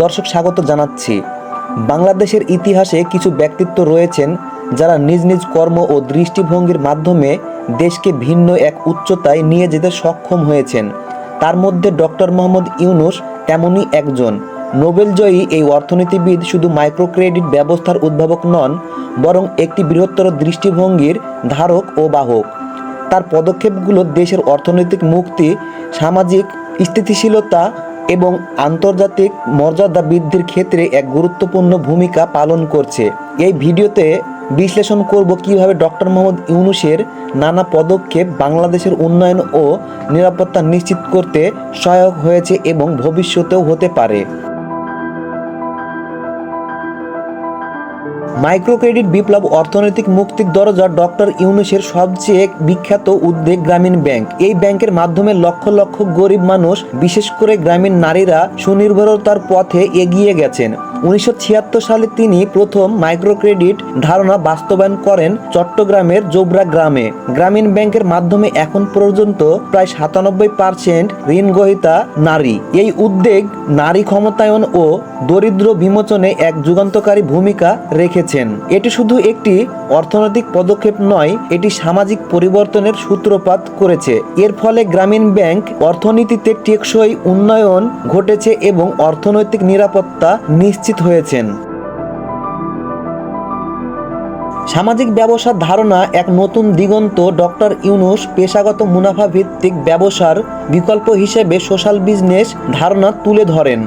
দর্শক স্বাগত জানাচ্ছি। বাংলাদেশের ইতিহাসে কিছু ব্যক্তিত্ব রয়েছেন যারা নিজ নিজ কর্ম ও দৃষ্টিভঙ্গির মাধ্যমে দেশকে ভিন্ন এক উচ্চতায় নিয়ে যেতে সক্ষম হয়েছেন। তার মধ্যে ডক্টর মোহাম্মদ ইউনুস তেমনই একজন। নোবেলজয়ী এই অর্থনীতিবিদ শুধু মাইক্রো ক্রেডিট ব্যবস্থার উদ্ভাবক নন, বরং একটি বৃহত্তর দৃষ্টিভঙ্গির ধারক ও বাহক। তার পদক্ষেপগুলো দেশের অর্থনৈতিক মুক্তি, সামাজিক স্থিতিশীলতা এবং আন্তর্জাতিক মর্যাদা বৃদ্ধির ক্ষেত্রে এক গুরুত্বপূর্ণ ভূমিকা পালন করছে। এই ভিডিওতে বিশ্লেষণ করব কীভাবে ডক্টর মোহাম্মদ ইউনুসের নানা পদক্ষেপ বাংলাদেশের উন্নয়ন ও নিরাপত্তা নিশ্চিত করতে সহায়ক হয়েছে এবং ভবিষ্যতেও হতে পারে। মাইক্রো ক্রেডিট বিপ্লব অর্থনৈতিক মুক্তির দরজা ডক্টর ইউনুসের সবচেয়ে বিখ্যাত উদ্যোগ গ্রামীণ ব্যাংক। এই ব্যাংকের মাধ্যমে লক্ষ লক্ষ গরিব মানুষ, বিশেষ করে গ্রামীণ নারীরা, সুনির্ভরতার পথে এগিয়ে গেছেন। উনিশশো ছিয়াত্তর সালে তিনি প্রথম মাইক্রো ক্রেডিট ধারণা বাস্তবায়ন করেন চট্টগ্রামের জোবরা গ্রামে। গ্রামীণ ব্যাংকের মাধ্যমে এখন পর্যন্ত প্রায় সাতানব্বই পার্সেন্ট ঋণ গ্রহীতা নারী। এই উদ্যোগ নারী ক্ষমতায়ন ও দরিদ্র বিমোচনে এক যুগান্তকারী ভূমিকা রেখেছেন এটি শুধু একটি অর্থনৈতিক পদক্ষেপ নয়, এটি সামাজিক পরিবর্তনের সূত্রপাত করেছে। এর ফলে গ্রামীণ ব্যাংক অর্থনীতিতে টেকসই উন্নয়ন ঘটেছে এবং অর্থনৈতিক নিরাপত্তা নিশ্চিত হয়েছেন। সামাজিক ব্যবসার ধারণা এক নতুন দিগন্ত ডক্টর ইউনুস পেশাগত মুনাফা ভিত্তিক ব্যবসার বিকল্প হিসেবে সোশ্যাল বিজনেস ধারণা তুলে ধরেন।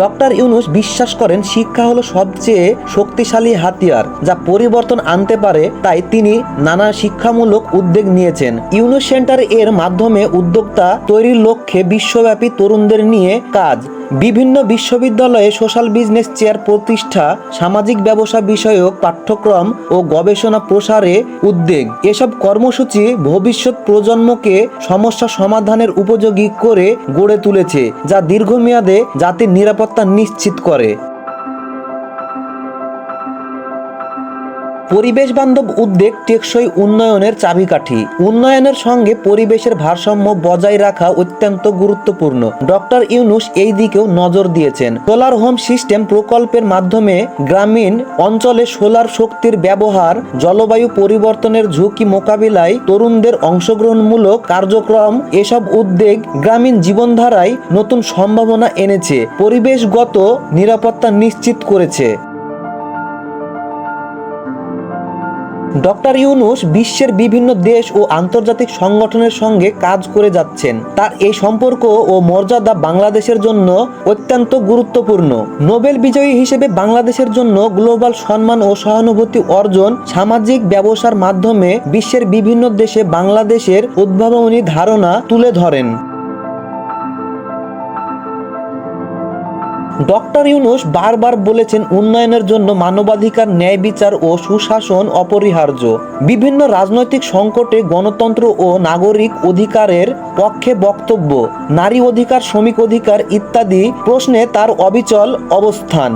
ডক্টর ইউনুস বিশ্বাস করেন শিক্ষা হলো সবচেয়ে শক্তিশালী হাতিয়ার যা পরিবর্তন আনতে পারে, তাই তিনি নানা শিক্ষামূলক উদ্যোগ নিয়েছেন। ইউনুস সেন্টার এর মাধ্যমে উদ্যোক্তা তৈরির লক্ষ্যে বিশ্বব্যাপী তরুণদের নিয়ে কাজ। বিভিন্ন বিশ্ববিদ্যালয়ে সোশ্যাল বিজনেস চেয়ার প্রতিষ্ঠা, সামাজিক ব্যবসা বিষয়ক পাঠ্যক্রম ও গবেষণা প্রসারে উদ্যোগ। এসব কর্মসূচি ভবিষ্যৎ প্রজন্মকে সমস্যা সমাধানের উপযোগী করে গড়ে তুলেছে, যা দীর্ঘমেয়াদে জাতির নিরাপত্তা নিশ্চিত করে। পরিবেশ বান্ধব উদ্যোগ টেকসই উন্নয়নের চাবিকাঠি। উন্নয়নের সঙ্গে পরিবেশের ভারসাম্য বজায় রাখা অত্যন্ত গুরুত্বপূর্ণ। ডক্টর ইউনুস এই দিকেও নজর দিয়েছেন। সোলার হোম সিস্টেম প্রকল্পের মাধ্যমে গ্রামীণ অঞ্চলে সোলার শক্তির ব্যবহার, জলবায়ু পরিবর্তনের ঝুঁকি মোকাবিলায় তরুণদের অংশগ্রহণমূলক কার্যক্রম, এসব উদ্যোগ গ্রামীণ জীবনধারায় নতুন সম্ভাবনা এনেছে। পরিবেশগত নিরাপত্তা নিশ্চিত করেছে। ডক্টর ইউনুস বিশ্বের বিভিন্ন দেশ ও আন্তর্জাতিক সংগঠনের সঙ্গে কাজ করে যাচ্ছেন। তার এই সম্পর্ক ও মর্যাদা বাংলাদেশের জন্য অত্যন্ত গুরুত্বপূর্ণ। নোবেল বিজয়ী হিসেবে বাংলাদেশের জন্য গ্লোবাল সম্মান ও সহানুভূতি অর্জন সামাজিক ব্যবসার মাধ্যমে বিশ্বের বিভিন্ন দেশে বাংলাদেশের উদ্ভাবনী ধারণা তুলে ধরেন। ডক্টর ইউনুস বারবার বলেছেন উন্নয়নের জন্য মানবাধিকার, ন্যায় বিচার ও সুশাসন অপরিহার্য। বিভিন্ন রাজনৈতিক সংকটে গণতন্ত্র ও নাগরিক অধিকারের পক্ষে বক্তব্য, নারী অধিকার, শ্রমিক অধিকার ইত্যাদি প্রশ্নে তার অবিচল অবস্থান।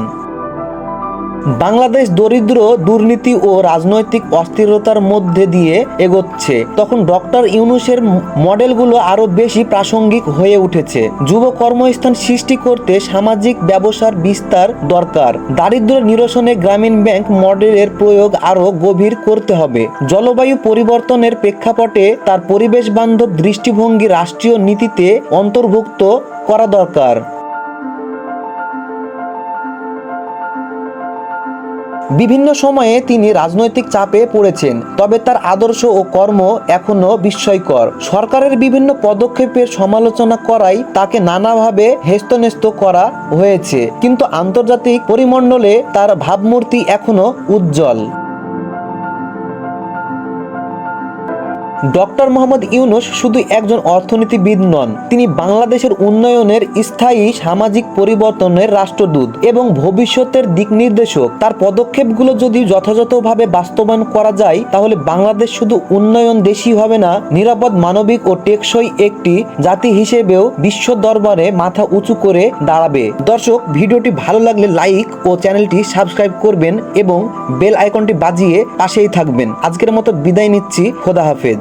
বাংলাদেশ দরিদ্র দুর্নীতি ও রাজনৈতিক অস্থিরতার মধ্যে দিয়ে এগোচ্ছে। তখন ডক্টর ইউনুসের মডেলগুলো আরও বেশি প্রাসঙ্গিক হয়ে উঠেছে। যুব কর্মস্থান সৃষ্টি করতে সামাজিক ব্যবসার বিস্তার দরকার। দারিদ্র নিরসনে গ্রামীণ ব্যাংক মডেলের প্রয়োগ আরও গভীর করতে হবে। জলবায়ু পরিবর্তনের প্রেক্ষাপটে তার পরিবেশ বান্ধব দৃষ্টিভঙ্গি রাষ্ট্রীয় নীতিতে অন্তর্ভুক্ত করা দরকার। বিভিন্ন সময়ে তিনি রাজনৈতিক চাপে পড়েছেন, তবে তার আদর্শ ও কর্ম এখনও বিস্ময়কর। সরকারের বিভিন্ন পদক্ষেপের সমালোচনা করাই তাকে নানাভাবে হেস্তনেস্ত করা হয়েছে, কিন্তু আন্তর্জাতিক পরিমণ্ডলে তার ভাবমূর্তি এখনও উজ্জ্বল। ডক্টর মোহাম্মদ ইউনুস শুধু একজন অর্থনীতিবিদ নন, তিনি বাংলাদেশের উন্নয়নের স্থায়ী সামাজিক পরিবর্তনের রাষ্ট্রদূত এবং ভবিষ্যতের দিক নির্দেশক। তার পদক্ষেপগুলো যদি যথাযথভাবে বাস্তবায়ন করা যায়, তাহলে বাংলাদেশ শুধু উন্নয়ন দেশই হবে না, নিরাপদ, মানবিক ও টেকসই একটি জাতি হিসেবেও বিশ্ব দরবারে মাথা উঁচু করে দাঁড়াবে। দর্শক, ভিডিওটি ভালো লাগলে লাইক ও চ্যানেলটি সাবস্ক্রাইব করবেন এবং বেল আইকনটি বাজিয়ে পাশেই থাকবেন। আজকের মতো বিদায় নিচ্ছি, খোদা হাফেজ।